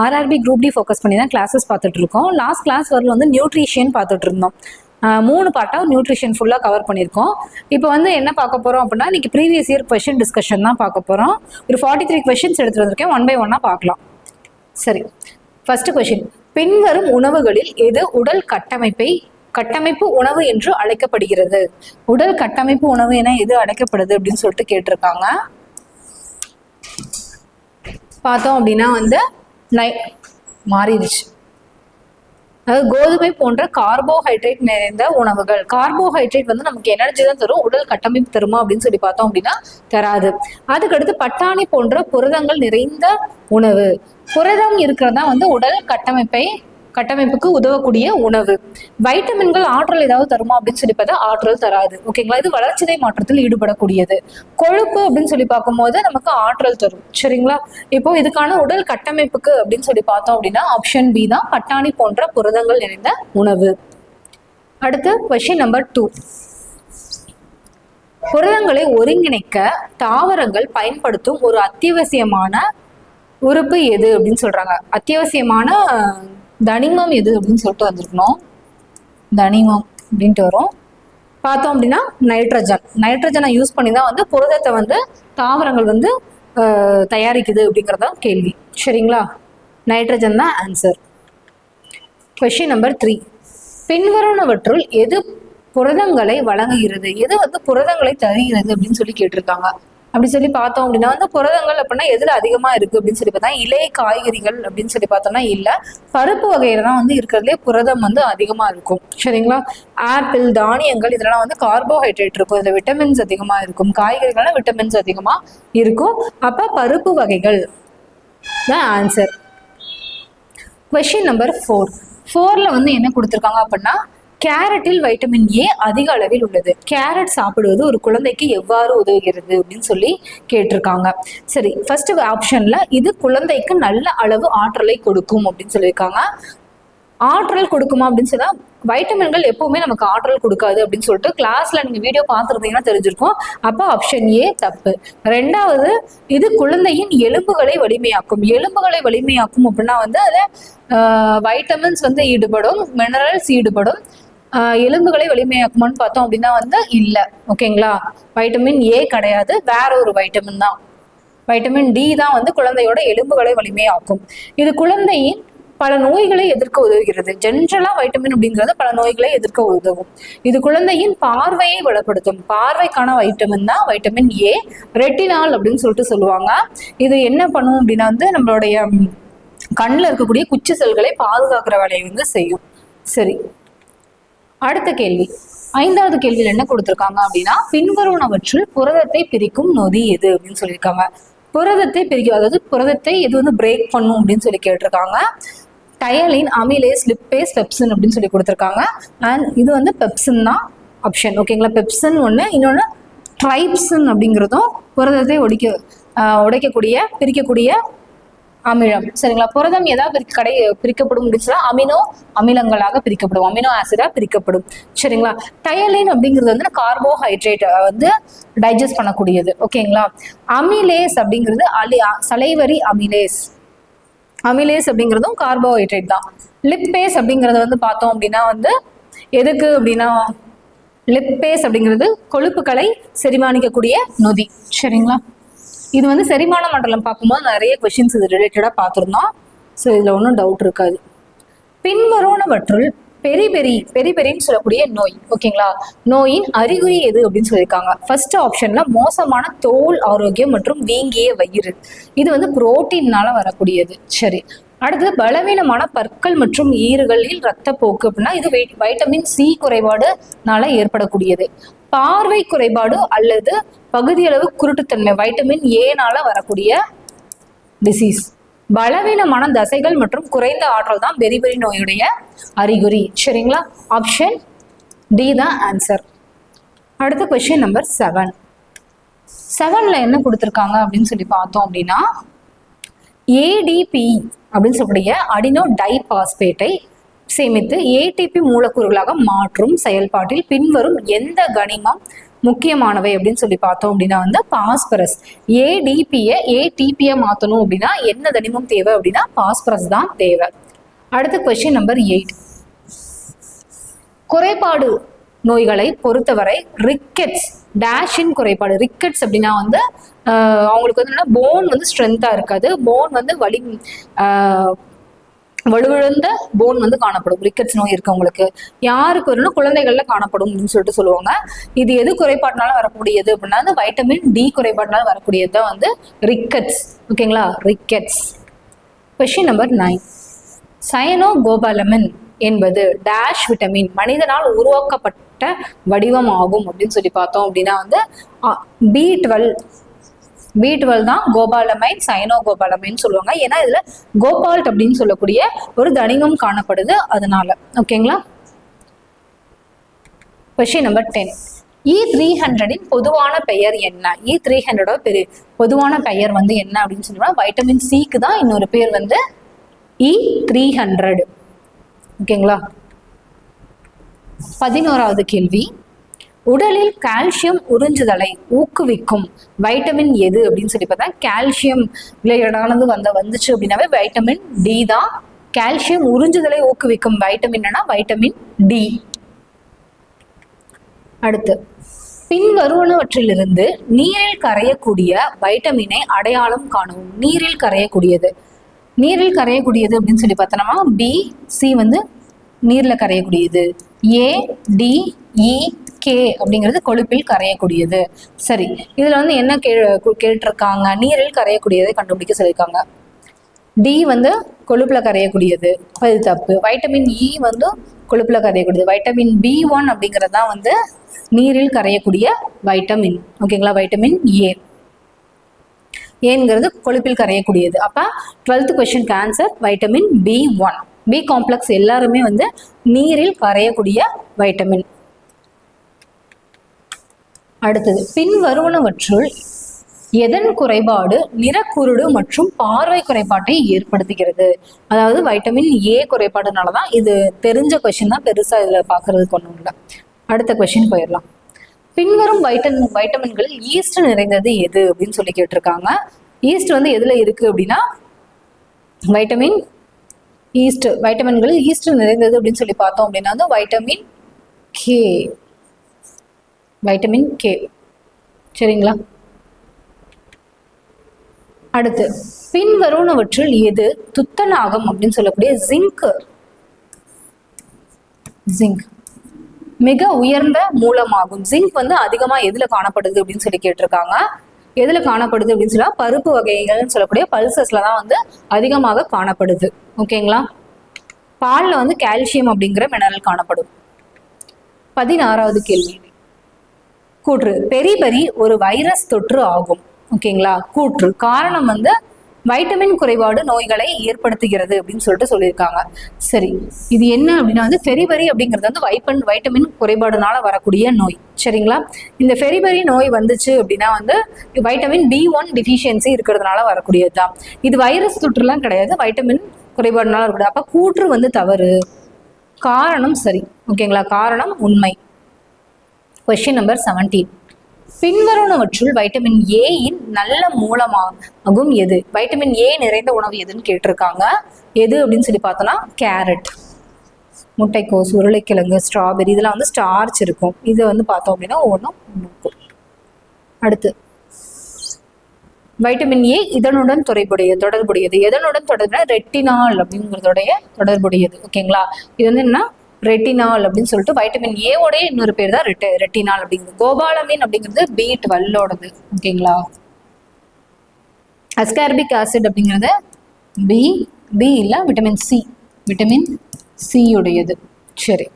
RRB group D focus பண்ணி தான் classes பார்த்துட்டு இருக்கோம் லாஸ்ட் கிளாஸ் வரல வந்து நியூட்ரிஷியன் பார்த்துட்டு இருந்தோம் மூணு பார்ட்டாக நியூட்ரிஷன் ஃபுல்லாக கவர் பண்ணியிருக்கோம். இப்போ வந்து என்ன பார்க்க போகிறோம் அப்படின்னா இன்னைக்கு ப்ரீவியஸ் இயர் கொஷின் டிஸ்கஷன் தான் பார்க்க போகிறோம் ஒரு ஃபார்ட்டி த்ரீ கொஷின்ஸ் எடுத்துகிட்டு வந்திருக்கேன் ஒன் பை ஒன்னாக பார்க்கலாம். சரி. ஃபஸ்ட்டு கொஷின் பின்வரும் உணவுகளில் எது உடல் கட்டமைப்பை கட்டமைப்பு உணவு என்று அழைக்கப்படுகிறது? உடல் கட்டமைப்பு உணவு என எது அழைக்கப்படுது அப்படின்னு சொல்லிட்டு கேட்டிருக்காங்க. பார்த்தோம் அப்படின்னா வந்து நை மாறிடுச்சு. அதாவது கோதுமை போன்ற கார்போஹைட்ரேட் நிறைந்த உணவுகள். கார்போஹைட்ரேட் வந்து நமக்கு எனர்ஜி தான் தரும். உடல் கட்டமைப்பு தருமா அப்படின்னு சொல்லி பார்த்தோம் அப்படின்னா தராது. அதுக்கடுத்து பட்டாணி போன்ற புரதங்கள் நிறைந்த உணவு. புரதம் இருக்கிறதா வந்து உடல் கட்டமைப்பை கட்டமைப்புக்கு உதவக்கூடிய உணவு. வைட்டமின்கள் ஆற்றல் ஏதாவது தருமா அப்படின்னு சொல்லி பார்த்தா ஆற்றல் தராது. ஓகேங்களா இது வளர்ச்சிதை மாற்றத்தில் ஈடுபடக்கூடியது. கொழுப்பு அப்படின்னு சொல்லி பார்க்கும்போது நமக்கு ஆற்றல் தரும். சரிங்களா? இப்போ இதுக்கான உடல் கட்டமைப்புக்கு அப்படின்னு சொல்லி பார்த்தோம் அப்படின்னா ஆப்ஷன் பி தான் பட்டாணி போன்ற புரதங்கள் நிறைந்த உணவு. அடுத்து கொஷின் நம்பர் டூ புரதங்களை ஒருங்கிணைக்க தாவரங்கள் பயன்படுத்தும் ஒரு அத்தியாவசியமான உறுப்பு எது அப்படின்னு சொல்றாங்க. அத்தியாவசியமான தனிமம் எது அப்படின்னு சொல்லிட்டு வந்திருக்கணும். தனிமம் அப்படின்ட்டு வரும். பார்த்தோம் அப்படின்னா நைட்ரஜன் நைட்ரஜனை யூஸ் பண்ணி தான் வந்து புரதத்தை வந்து தாவரங்கள் வந்து தயாரிக்குது தயாரிக்குது அப்படிங்கிறதா கேள்வி. சரிங்களா? நைட்ரஜன் தான் ஆன்சர் கொஷின் நம்பர் த்ரீ பின்வருனவற்றுள் எது புரதங்களை வழங்குகிறது? எது வந்து புரதங்களை தருகிறது அப்படின்னு சொல்லி கேட்டிருக்காங்க. அப்படி சொல்லி பார்த்தோம் அப்படின்னா வந்து புரதங்கள் அப்படின்னா எதுல அதிகமா இருக்கு அப்படின்னு சொல்லி பார்த்தா இலை காய்கறிகள் அப்படின்னு சொல்லி பார்த்தோம்னா இல்ல. பருப்பு வகையில தான் வந்து இருக்கிறதுலே புரதம் வந்து அதிகமா இருக்கும். சரிங்களா? ஆப்பிள் தானியங்கள் இதெல்லாம் வந்து கார்போஹைட்ரேட் இருக்கும். இதுல விட்டமின்ஸ் அதிகமா இருக்கும். காய்கறிகள்லாம் விட்டமின்ஸ் அதிகமா இருக்கும். அப்ப பருப்பு வகைகள். தான் ஆன்சர் கொஷின் நம்பர் ஃபோர் ஃபோரில் வந்து என்ன கொடுத்துருக்காங்க அப்படின்னா கேரட்டில் வைட்டமின் ஏ அதிக அளவில் உள்ளது. கேரட் சாப்பிடுவது ஒரு குழந்தைக்கு எவ்வாறு உதவுகிறது அப்படின்னு சொல்லி கேட்டிருக்காங்க. சரி ஃபர்ஸ்ட் ஆப்ஷன்ல இது குழந்தைக்கு நல்ல அளவு ஆற்றலை கொடுக்கும் அப்படின்னு சொல்லியிருக்காங்க. ஆற்றல் கொடுக்குமா அப்படின்னு சொன்னா வைட்டமின்கள் எப்பவுமே நமக்கு ஆற்றல் கொடுக்காது அப்படின்னு சொல்லிட்டு கிளாஸ்ல நீங்க வீடியோ பார்த்துருந்தீங்கன்னா தெரிஞ்சிருக்கும். அப்போ ஆப்ஷன் ஏ தப்பு. ரெண்டாவது இது குழந்தையின் எலும்புகளை வலிமையாக்கும். எலும்புகளை வலிமையாக்கும் அப்படின்னா வந்து அதை வைட்டமின்ஸ் வந்து ஈடுபடும் மினரல்ஸ் ஈடுபடும். எலும்புகளை வலிமையாக்குமான்னு பார்த்தோம் அப்படின்னா வந்து இல்லை. ஓகேங்களா? வைட்டமின் ஏ கிடையாது. வேற ஒரு வைட்டமின் தான். வைட்டமின் டி தான் வந்து குழந்தையோட எலும்புகளை வலிமையாக்கும். இது குழந்தையின் பல நோய்களை எதிர்க்க உதவுகிறது. ஜென்ரலா வைட்டமின் அப்படிங்கிறது பல நோய்களை எதிர்க்க உதவும். இது குழந்தையின் பார்வையை வளப்படுத்தும் பார்வைக்கான வைட்டமின் தான் வைட்டமின் ஏ ரெட்டினால் அப்படின்னு சொல்லிட்டு சொல்லுவாங்க. இது என்ன பண்ணும் அப்படின்னா வந்து நம்மளுடைய கண்ணில் இருக்கக்கூடிய குச்சி செல்களை பாதுகாக்கிற வேலையை வந்து செய்யும். சரி. அடுத்த கேள்வி. ஐந்தாவது கேள்வியில் என்ன கொடுத்துருக்காங்க அப்படின்னா பின்வருவனவற்றில் புரதத்தை பிரிக்கும் நொதி எது அப்படின்னு சொல்லியிருக்காங்க. புரதத்தை பிரிக்கும் அதாவது புரதத்தை எது வந்து பிரேக் பண்ணும் அப்படின்னு சொல்லி கேட்டிருக்காங்க. டயலின் அமிலேஸ் லிப்பேஸ் பெப்சின் அப்படின்னு சொல்லி கொடுத்துருக்காங்க. அண்ட் இது வந்து பெப்சின் தான் ஆப்ஷன் ஓகேங்களா பெப்சின் ஒன்று இன்னொன்று ட்ரைப்சின் அப்படிங்கிறதும் புரதத்தை ஒடிக்க உடைக்கக்கூடிய பிரிக்கக்கூடிய அமிலம். சரிங்களா? புரதம் ஏதாவது கடை பிரிக்கப்படும் அப்படின்னு அமினோ அமிலங்களாக பிரிக்கப்படும். அமினோ ஆசிடா பிரிக்கப்படும். சரிங்களா? டயலின் அப்படிங்கிறது வந்து கார்போஹைட்ரேட் வந்து டைஜஸ்ட் பண்ணக்கூடியது. ஓகேங்களா? அமிலேஸ் அப்படிங்கிறது அலி சலைவரி அமிலேஸ் அமிலேஸ் அப்படிங்கிறதும் கார்போஹைட்ரேட் தான். லிப்பேஸ் அப்படிங்கிறது வந்து பார்த்தோம் அப்படின்னா வந்து எதுக்கு அப்படின்னா லிப்பேஸ் அப்படிங்கிறது கொழுப்புகளை செரிமானிக்கக்கூடிய நொதி. சரிங்களா? இது வந்து செரிமான மண்டலம் பார்க்கும்போது நிறைய கொஷின்ஸ் இது ரிலேட்டடாக பார்த்துருந்தோம். ஸோ இதில் ஒன்றும் டவுட் இருக்காது. பின்வருவனவற்றுள் பெரி பெரி பெரி பெரின்னு சொல்லக்கூடிய நோய் ஓகேங்களா? நோயின் அறிகுறி எது அப்படின்னு சொல்லியிருக்காங்க. ஃபர்ஸ்ட் ஆப்ஷன்ல மோசமான தோல் ஆரோக்கியம் மற்றும் வீங்கிய வயிறு. இது வந்து புரோட்டீன்னால வரக்கூடியது. சரி. அடுத்தது பலவீனமான பற்கள் மற்றும் ஈறுகளில் ரத்தப்போக்கு அப்படின்னா இது வைட்டமின் சி குறைபாடுனால ஏற்படக்கூடியது. பார்வை குறைபாடு அல்லது பகுதியளவு குருட்டுத்தன்மை வைட்டமின் ஏனால வரக்கூடிய டிசீஸ் பலவீனமான தசைகள் மற்றும் குறைந்த ஆற்றல் தான் பெரிபெரி நோயுடைய அறிகுறி. சரிங்களா? ஆப்ஷன் டி தான் ஆன்சர் அடுத்த கொஸ்டின் நம்பர் செவன் செவன்ல என்ன கொடுத்துருக்காங்க அப்படின்னு சொல்லி பார்த்தோம் அப்படின்னா ஏடிபி அப்படின்னு சொல்லக்கூடிய அடினோ டைபாஸ்பேட்டை சேமித்து ஏடிபி மூலக்கூறுகளாக மாற்றும் செயல்பாட்டில் பின்வரும் எந்த கனிமம் முக்கியமானவை அப்படின்னு சொல்லி பார்த்தோம் அப்படின்னா வந்து பாஸ்பரஸ். ஏடிபியை ஏடிபியை மாற்றணும் அப்படின்னா என்ன தனிமம் தேவை அப்படின்னா பாஸ்பரஸ் தான் தேவை. அடுத்த கொஸ்டின் நம்பர் எயிட் குறைபாடு நோய்களை பொறுத்தவரை ரிக்கெட்ஸ் டேஷின் குறைபாடு. ரிக்கெட்ஸ் அப்படின்னா வந்து அவங்களுக்கு வந்து போன் வந்து ஸ்ட்ரென்த்தாக இருக்காது. போன் வந்து வலி வலுவிழந்த போன் வந்து காணப்படும். ரிக்கெட்ஸ் நோய் இருக்கவங்களுக்கு. யாருக்கு வரும்னா குழந்தைகள்ல காணப்படும் அப்படின்னு சொல்லிட்டு சொல்லுவாங்க. இது எது குறைபாட்டினால வரக்கூடியது அப்படின்னா வந்து வைட்டமின் டி குறைபாட்டினால வரக்கூடியது தான் வந்து ரிக்கெட்ஸ் ஓகேங்களா rickets question number nine cyanocobalamin என்பது டேஷ் விட்டமின் மனிதனால் உருவாக்கப்பட்ட வடிவம் ஆகும் அப்படின்னு சொல்லி பார்த்தோம் அப்படின்னா வந்து பி டுவெல் பி டுவெல் தான் கோபாலமைன் சைனோ கோபாலமைன் சொல்லுவாங்க. ஏன்னா இதுல கோபால்ட் அப்படின்னு சொல்லக்கூடிய ஒரு தனிமம் காணப்படுது அதனால. ஓகேங்களா? Question number ten E three ஹண்ட்ரடின் பொதுவான பெயர் என்ன? இ த்ரீ ஹண்ட்ரடோட பெரிய பொதுவான பெயர் வந்து என்ன அப்படின்னு சொன்னோம்னா வைட்டமின் சிக்கு தான் இன்னொரு பேர் வந்து இ த்ரீ ஹண்ட்ரட் ஓகேங்களா? பதினோராவது கேள்வி. உடலில் கால்சியம் உறிஞ்சுதலை ஊக்குவிக்கும். வைட்டமின் எது அப்படின்னு சொல்லி பார்த்தா கால்சியம் ரிலேட்டடானது வந்த வந்துச்சு அப்படின்னாவே வைட்டமின் டி தான். கால்சியம் உறிஞ்சுதலை ஊக்குவிக்கும். வைட்டமின் வைட்டமின் டி அடுத்து பின்வருவனவற்றிலிருந்து நீரில் கரையக்கூடிய வைட்டமினை அடையாளம் காணவும். நீரில் கரையக்கூடியது. நீரில் கரையக்கூடியது அப்படின்னு சொல்லி பார்த்தோம்னா பி சி வந்து நீரில் கரையக்கூடியது. ஏ டி இ கே அப்படிங்கிறது கொழுப்பில் கரையக்கூடியது. சரி இதில் வந்து என்ன கே கேட்டிருக்காங்க? நீரில் கரையக்கூடியதை கண்டுபிடிக்க சொல்லியிருக்காங்க. டி வந்து கொழுப்புல கரையக்கூடியது. அப்ப இது தப்பு. வைட்டமின் இ வந்து கொழுப்புல கரையக்கூடியது. வைட்டமின் பி ஒன் அப்படிங்கிறது தான் வந்து நீரில் கரையக்கூடிய வைட்டமின். ஓகேங்களா? வைட்டமின் ஏ ஏங்கிறது கொழுப்பில் கரையக்கூடியது. அப்போ டுவெல்த் கொஸ்டினுக்கு answer vitamin B one B complex எல்லாருமே வந்து நீரில் கரையக்கூடிய வைட்டமின். அடுத்தது பின்வருவனவற்றுள் எதன் குறைபாடு? நிறக்குருடு மற்றும் பார்வை குறைபாட்டை ஏற்படுத்துகிறது. அதாவது வைட்டமின் ஏ குறைபாடுனால தான் இது தெரிஞ்ச கொஷின் தான் பெருசா இதுல பார்க்கறதுக்கு ஒன்றும் இல்லை. அடுத்த கொஷின் போயிடலாம். பின்வரும் வைட்டமின் வைட்டமின்களில் ஈஸ்ட் நிறைந்தது எது அப்படின்னு சொல்லி கேட்டிருக்காங்க. ஈஸ்ட் வந்து எதுல இருக்கு அப்படின்னா வைட்டமின் ஈஸ்ட் வைட்டமின்களில் ஈஸ்ட் நிறைந்தது அப்படின்னு சொல்லி பார்த்தோம் அப்படின்னா வந்து வைட்டமின் கே வைட்டமின் கே சரிங்களா? அடுத்து பின்வருவனவற்றில் எது துத்தநாகம் அப்படின்னு சொல்லக்கூடிய ஜிங்க் ஜிங்க் மிக உயர்ந்த மூலமாகும். ஜிங்க் வந்து அதிகமா எதுல காணப்படுது அப்படின்னு சொல்லி கேட்டிருக்காங்க. எதுல காணப்படுது அப்படின்னு சொன்னா பருப்பு வகைகள்னு சொல்லக்கூடிய பல்சஸ்ல தான் வந்து அதிகமாக காணப்படுது. ஓகேங்களா? பால்ல வந்து கால்சியம் அப்படிங்கிற மினரல் காணப்படும். பதினாறாவது கேள்வி. கூற்று. பெரிபெரி ஒரு வைரஸ் தொற்று ஆகும். ஓகேங்களா? கூற்று. காரணம் வந்து வைட்டமின் குறைபாடு நோய்களை ஏற்படுத்துகிறது அப்படின்னு சொல்லிட்டு சொல்லியிருக்காங்க. சரி. இது என்ன அப்படின்னா வந்து ஃபெரிபரி அப்படிங்கிறது வந்து வைப்பன் வைட்டமின் குறைபாடுனால வரக்கூடிய நோய். சரிங்களா? இந்த ஃபெரிபரி நோய் வந்துச்சு அப்படின்னா வந்து வைட்டமின் பி ஒன் டிஃபிஷியன்சி இருக்கிறதுனால வரக்கூடியது தான் இது வைரஸ் தொற்றுலாம் கிடையாது. வைட்டமின் குறைபாடுனால இருக்கக்கூடாது அப்போ கூற்று வந்து தவறு. காரணம் சரி. ஓகேங்களா? காரணம் உண்மை. கொஸ்டின் நம்பர் செவன்டீன் பின்வருவனவற்றுள் வைட்டமின் ஏயின் நல்ல மூலமாகும் எது? வைட்டமின் ஏ நிறைந்த உணவு எதுன்னு கேட்டிருக்காங்க. எது அப்படின்னு சொல்லி பார்த்தோம்னா கேரட் முட்டைக்கோஸ் உருளைக்கிழங்கு ஸ்ட்ராபெரி இதெல்லாம் வந்து ஸ்டார்ச் இருக்கும். இது வந்து பார்த்தோம் அப்படின்னா ஒவ்வொன்றும் இருக்கும் அடுத்து வைட்டமின் ஏ இதனுடன் தொடர்புடைய தொடர்புடையது. எதனுடன் தொடர்புனா ரெட்டினால் அப்படிங்கிறதுடைய தொடர்புடையது. ஓகேங்களா இது வந்து என்ன ரெட்டினால் அப்படின்னு சொல்லிட்டு வைட்டமின் ஏவோடைய இன்னொரு பேர் தான் ரெட்டி ரெட்டினால் அப்படிங்கிறது. கோபாலமின் அப்படிங்கிறது பி டுவெல்லோடது ஓகேங்களா? அஸ்கார்பிக் ஆசிட் அப்படிங்கிறது பி பி இல்லை விட்டமின் சி விட்டமின் சி உடையது. சரி.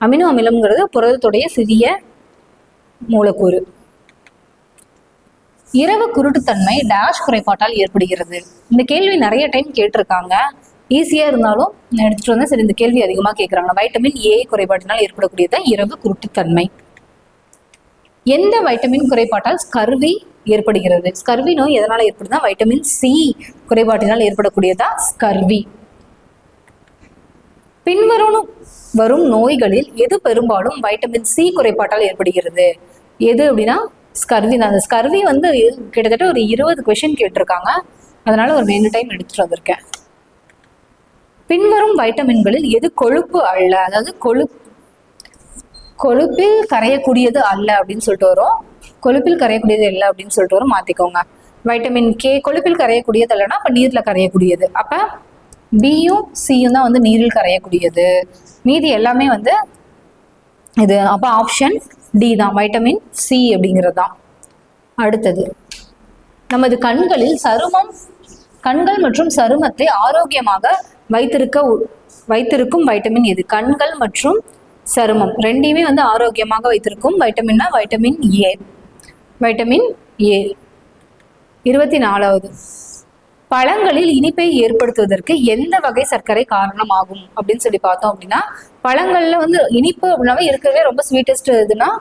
அமினோ அமிலம்ங்கிறது புரதத்துடைய சிறிய மூலக்கூறு. இரவு குருட்டுத்தன்மை டேஷ் குறைபாட்டால் ஏற்படுகிறது. இந்த கேள்வி நிறைய டைம் கேட்டிருக்காங்க. ஈஸியா இருந்தாலும் எடுத்துகிட்டு எடுத்துட்டு வந்தேன். சரி இந்த கேள்வி அதிகமா கேட்கறாங்க வைட்டமின் ஏ குறைபாட்டினால் ஏற்படக்கூடியதான் இரவு குருட்டுத்தன்மை. எந்த வைட்டமின் குறைபாட்டால் ஸ்கர்வி ஏற்படுகிறது? ஸ்கர்வி நோய் எதனால ஏற்படுதுன்னா வைட்டமின் சி குறைபாட்டினால் ஏற்படக்கூடியதா? ஸ்கர்வி பின்வரும் வரும் நோய்களில் எது பெரும்பாலும் வைட்டமின் சி குறைபாட்டால் ஏற்படுகிறது? எது அப்படின்னா ஸ்கர்வி தான். அந்த ஸ்கர்வி வந்து கிட்டத்தட்ட ஒரு இருபது கொஷின் கேட்டிருக்காங்க. அதனால ஒரு ரெண்டு டைம் எடுத்துட்டு வந்திருக்கேன். பின்வரும் வைட்டமின்களில் எது கொழுப்பு அல்ல? அதாவது கொழுப்பு கொழுப்பில் கரையக்கூடியது அல்ல அப்படின்னு சொல்லிட்டு வரும். கொழுப்பில் கரையக்கூடியது இல்லை அப்படின்னு சொல்லிட்டு வரும். மாத்திக்கோங்க. வைட்டமின் கே கொழுப்பில் கரையக்கூடியது இல்லைன்னா அப்ப நீர்ல கரையக்கூடியது. அப்ப பியும் சியும் தான் வந்து நீரில் கரையக்கூடியது. மீதி எல்லாமே வந்து இது அப்ப ஆப்ஷன் டி தான். வைட்டமின் சி அப்படிங்கிறது தான். அடுத்தது நமது கண்களில் சருமம் கண்கள் மற்றும் சருமத்தை ஆரோக்கியமாக வைத்திருக்க உ- வைத்திருக்கும் வைட்டமின் எது? கண்கள் மற்றும் சருமம். ரெண்டையுமே வந்து ஆரோக்கியமாக வைத்திருக்கும் வைட்டமின்னா வைட்டமின் ஏ வைட்டமின் ஏ இருபத்தி நாலாவது பழங்களில் இனிப்பை ஏற்படுத்துவதற்கு எந்த வகை சர்க்கரை காரணமாகும்? அப்படின்னு சொல்லி பார்த்தோம் அப்படின்னா பழங்கள்ல வந்து இனிப்பு அப்படின்னாவே இருக்கிறதே ரொம்ப ஸ்வீட்டஸ்ட் இதுனா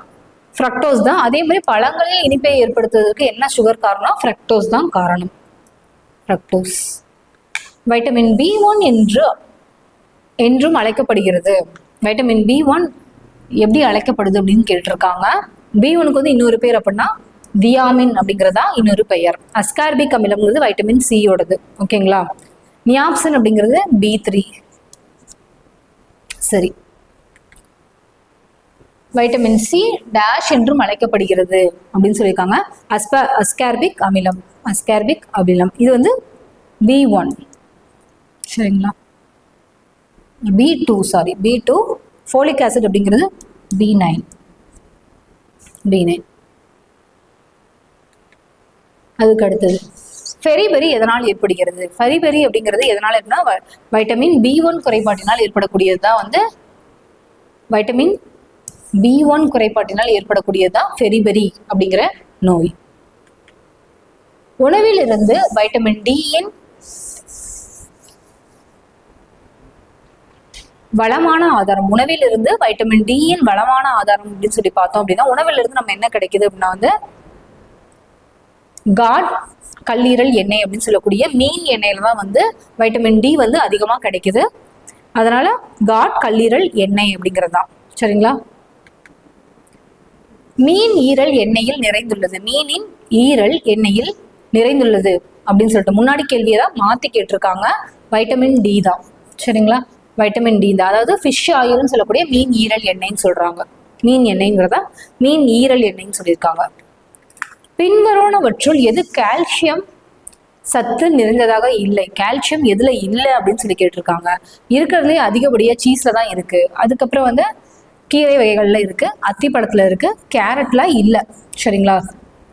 ஃப்ரக்டோஸ் தான். அதே மாதிரி பழங்களில் இனிப்பை ஏற்படுத்துவதற்கு என்ன சுகர் காரணம்? ஃப்ரக்டோஸ் தான் காரணம். ஃப்ரக்டோஸ் வைட்டமின் பி ஒன் என்று என்றும் அழைக்கப்படுகிறது. வைட்டமின் பி ஒன் எப்படி அழைக்கப்படுது அப்படின்னு கேட்டிருக்காங்க. பி ஒனுக்கு வந்து இன்னொரு பேர் அப்படின்னா தியாமின் அப்படிங்கிறதா இன்னொரு பெயர். அஸ்கார்பிக் அமிலம்ங்கிறது வைட்டமின் சியோடது ஓகேங்களா நியாப்சன் அப்படிங்கிறது பி த்ரீ சரி. வைட்டமின் சி டேஷ் என்றும் அழைக்கப்படுகிறது அப்படின்னு சொல்லியிருக்காங்க. அஸ்ப அஸ்கார்பிக் அமிலம். அஸ்கார்பிக் அமிலம். இது வந்து பி ஒன் சரிங்களா? B two sorry B two folic acid அப்படிங்கிறது பி நைன் பி நைன் அதுக்கு அடுத்தது ஃபெரிபெரி எதனால் ஏற்படுகிறது? ஃபெரிபெரி அப்படிங்கிறது எதனால் ஏற்படுனா வ- வைட்டமின் பி ஒன் குறைபாட்டினால் ஏற்படக்கூடியது தான் வந்து வைட்டமின் பி ஒன் குறைபாட்டினால் ஏற்படக்கூடியது தான் ஃபெரிபெரி அப்படிங்கிற நோய். உணவிலிருந்து வைட்டமின் டியின் வளமான ஆதாரம் உணவிலிருந்து வைட்டமின் டியின் வளமான ஆதாரம் அப்படின்னு சொல்லி பார்த்தோம் அப்படின்னா உணவிலிருந்து நம்ம என்ன கிடைக்குது அப்படின்னா வந்து காட் கல்லீரல் எண்ணெய் அப்படின்னு சொல்லக்கூடிய மீன் எண்ணெயில தான் வந்து வைட்டமின் டி வந்து அதிகமாக கிடைக்குது. அதனால காட் கல்லீரல் எண்ணெய் அப்படிங்கிறது தான். சரிங்களா? மீன் ஈரல் எண்ணெயில் நிறைந்துள்ளது. மீனின் ஈரல் எண்ணெயில் நிறைந்துள்ளது அப்படின்னு சொல்லிட்டு முன்னாடி கேள்வியை தான் மாத்தி கேட்டிருக்காங்க. வைட்டமின் டி தான். சரிங்களா? வைட்டமின் டி இந்த அதாவது ஃபிஷ் ஆயில்னு சொல்லக்கூடிய மீன் ஈரல் எண்ணெய்ன்னு சொல்கிறாங்க மீன் எண்ணெய்ங்கிறத மீன் ஈரல் எண்ணெய்ன்னு சொல்லியிருக்காங்க. பின்வருவனவற்றுள் எது கால்சியம் சத்து நிறைந்ததாக இல்லை? கால்சியம் எதில் இல்லை அப்படின்னு சொல்லி கேட்டிருக்காங்க. இருக்கிறதுலே அதிகப்படியாக சீஸில் தான் இருக்குது அதுக்கப்புறம் வந்து கீரை வகைகளில் இருக்குது அத்திப்பழத்துல இருக்குது கேரட்டில் இல்லை. சரிங்களா?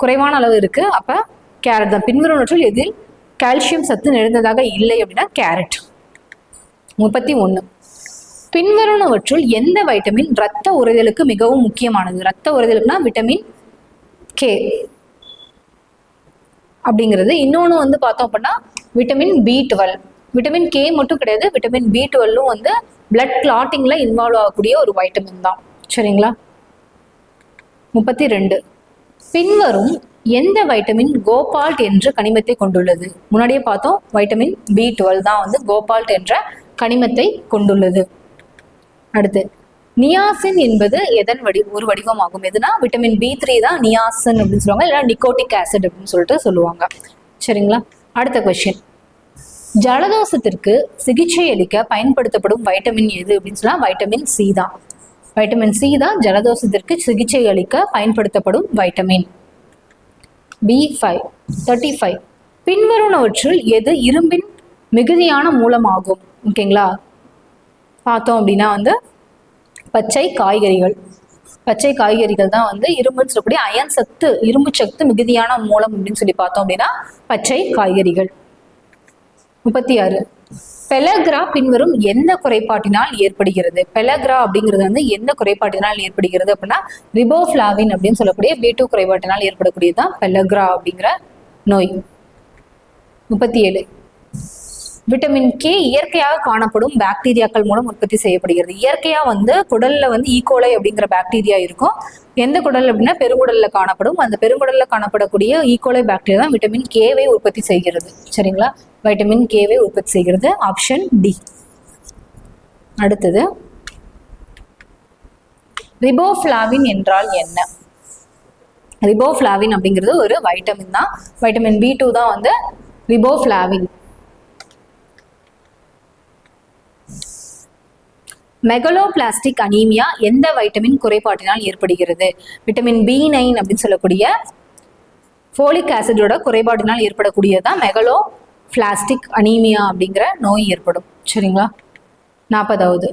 குறைவான அளவு இருக்குது அப்போ கேரட் தான். பின்வருவனவற்றுள் எதில் கால்சியம் சத்து நிறைந்ததாக இல்லை அப்படின்னா கேரட் முப்பத்தி ஒன்று பின்வருணவற்றுள் எந்த வைட்டமின் இரத்த உறுதலுக்கு மிகவும் முக்கியமானது? இரத்த உறுதலுக்குனா விட்டமின் கே அப்படிங்கிறது. இன்னொன்று வந்து பார்த்தோம் அப்படின்னா vitamin B twelve vitamin K மட்டும் கிடையாது விட்டமின் பி டுவெல்லும் வந்து பிளட் கிளாட்டிங்கில் இன்வால்வ் ஆகக்கூடிய ஒரு வைட்டமின் தான். சரிங்களா? முப்பத்தி ரெண்டு. பின்வரும் எந்த வைட்டமின் கோபால்ட் என்ற கனிமத்தை கொண்டுள்ளது? முன்னாடியே பார்த்தோம் வைட்டமின் பி டுவெல் தான் வந்து கோபால்ட் என்ற கனிமத்தை கொண்டுள்ளது. அடுத்து நியாசின் என்பது எதன் வடி ஒரு வடிவமாகும். எதுனா விட்டமின் பி த்ரீ தான் நியாசன் அப்படின்னு சொல்லுவாங்க. இல்லைன்னா நிக்கோட்டிக் ஆசிட் அப்படின்னு சொல்லிட்டு சொல்லுவாங்க. சரிங்களா? அடுத்த கொஸ்டின் ஜலதோஷத்திற்கு சிகிச்சை அளிக்க பயன்படுத்தப்படும் வைட்டமின் எது அப்படின்னு சொன்னா வைட்டமின் சி தான். வைட்டமின் சி தான் ஜலதோஷத்திற்கு சிகிச்சை அளிக்க பயன்படுத்தப்படும் vitamin B five thirty five பின்வருவனவற்றுள் எது இரும்பின் மிகுதியான மூலமாகும்? ஓகேங்களா? பார்த்தோம் அப்படின்னா வந்து பச்சை காய்கறிகள். பச்சை காய்கறிகள் தான் வந்து இரும்புன்னு சொல்லக்கூடிய அயன் சத்து இரும்பு சத்து மிகுதியான மூலம் அப்படின்னு சொல்லி பார்த்தோம் அப்படின்னா பச்சை காய்கறிகள். முப்பத்தி ஆறு பெலக்ரா பின்வரும் எந்த குறைபாட்டினால் ஏற்படுகிறது? பெலக்ரா அப்படிங்கிறது வந்து எந்த குறைபாட்டினால் ஏற்படுகிறது அப்படின்னா ரிபோஃப்ளாவின் அப்படின்னு சொல்லக்கூடிய பி டூ குறைபாட்டினால் ஏற்படக்கூடியது தான் பெலக்ரா அப்படிங்கிற நோய். முப்பத்தி ஏழு விட்டமின் கே இயற்கையாக காணப்படும் பாக்டீரியாக்கள் மூலம் உற்பத்தி செய்யப்படுகிறது. இயற்கையா வந்து குடல்ல வந்து e. ஈகோலை அப்படிங்கிற பாக்டீரியா இருக்கும். எந்த குடல் அப்படின்னா பெருங்குடல்ல காணப்படும். அந்த பெருங்குடல்ல காணப்படக்கூடிய e. ஈகோலை பாக்டீரியா தான் விட்டமின் கேவை உற்பத்தி செய்கிறது. சரிங்களா? வைட்டமின் கேவை உற்பத்தி செய்கிறது. ஆப்ஷன் டி அடுத்தது ரிபோஃப்ளாவின் என்றால் என்ன? ரிபோஃப்ளாவின் அப்படிங்கிறது ஒரு வைட்டமின் தான். வைட்டமின் பி டூ தான் வந்து ரிபோஃப்ளாவின் மெகலோபிளாஸ்டிக் அனீமியா எந்த வைட்டமின் குறைபாட்டினால் ஏற்படுகிறது? விட்டமின் பி நைன் அப்படின்னு சொல்லக்கூடிய ஃபோலிக் ஆசிடோட குறைபாட்டினால் ஏற்படக்கூடியதான் மெகலோ பிளாஸ்டிக் அனீமியா அப்படிங்கிற நோய் ஏற்படும். சரிங்களா? நாற்பதாவது.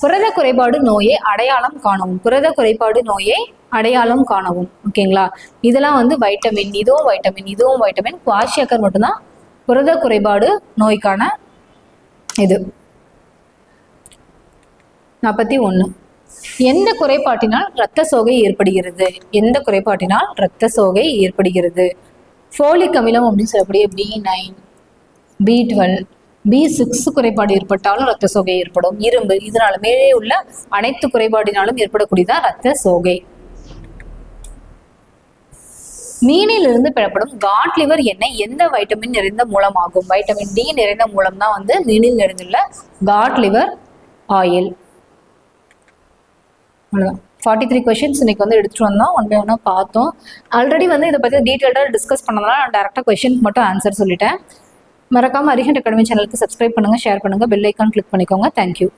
புரத குறைபாடு நோயை அடையாளம் காணவும். புரத குறைபாடு நோயை அடையாளம் காணவும். ஓகேங்களா? இதெல்லாம் வந்து வைட்டமின் இதுவும் வைட்டமின் இதுவும் வைட்டமின் குவாஷியக்கர் மட்டும்தான் புரத குறைபாடு நோய்க்கான இது. நாற்பத்தி ஒன்று எந்த குறைபாட்டினால் இரத்த சோகை ஏற்படுகிறது? எந்த குறைபாட்டினால் இரத்த சோகை ஏற்படுகிறது? ஃபோலிக் அமிலம் அப்படின்னு சொல்லக்கூடிய B nine B twelve B six குறைபாடு ஏற்பட்டாலும் இரத்த சோகை ஏற்படும். இரும்பு இதனால மேலே உள்ள அனைத்து குறைபாடினாலும் ஏற்படக்கூடியதான் இரத்த சோகை. மீனிலிருந்து பெறப்படும் காட் லிவர் எண்ணெய் எந்த வைட்டமின் நிறைந்த மூலமாகும்? வைட்டமின் டி நிறைந்த மூலம் தான் வந்து மீனில் நிறைந்துள்ள காட் லிவர் ஆயில் அவ்வளோதான் ஃபார்ட்டி த்ரீ கொஷின்ஸ் இன்னைக்கு வந்து எடுத்துகிட்டு வந்தோம். ஒன் பை ஒன்னாக பார்த்தோம். ஆல்ரெடி வந்து இதை பற்றி டீட்டெயில்டாக டிஸ்கஸ் பண்ணதுனால நான் டேரெக்டாக கொஷினுக்கு மட்டும் ஆன்சர் சொல்லிட்டேன். மறக்காமல் அரிஹண்ட் அகாடமி சேனலுக்கு சப்ஸ்கிரைப் பண்ணுங்கள் ஷேர் பண்ணுங்கள் பெல் ஐக்கான் கிளிக் பண்ணிக்கோங்க. Thank you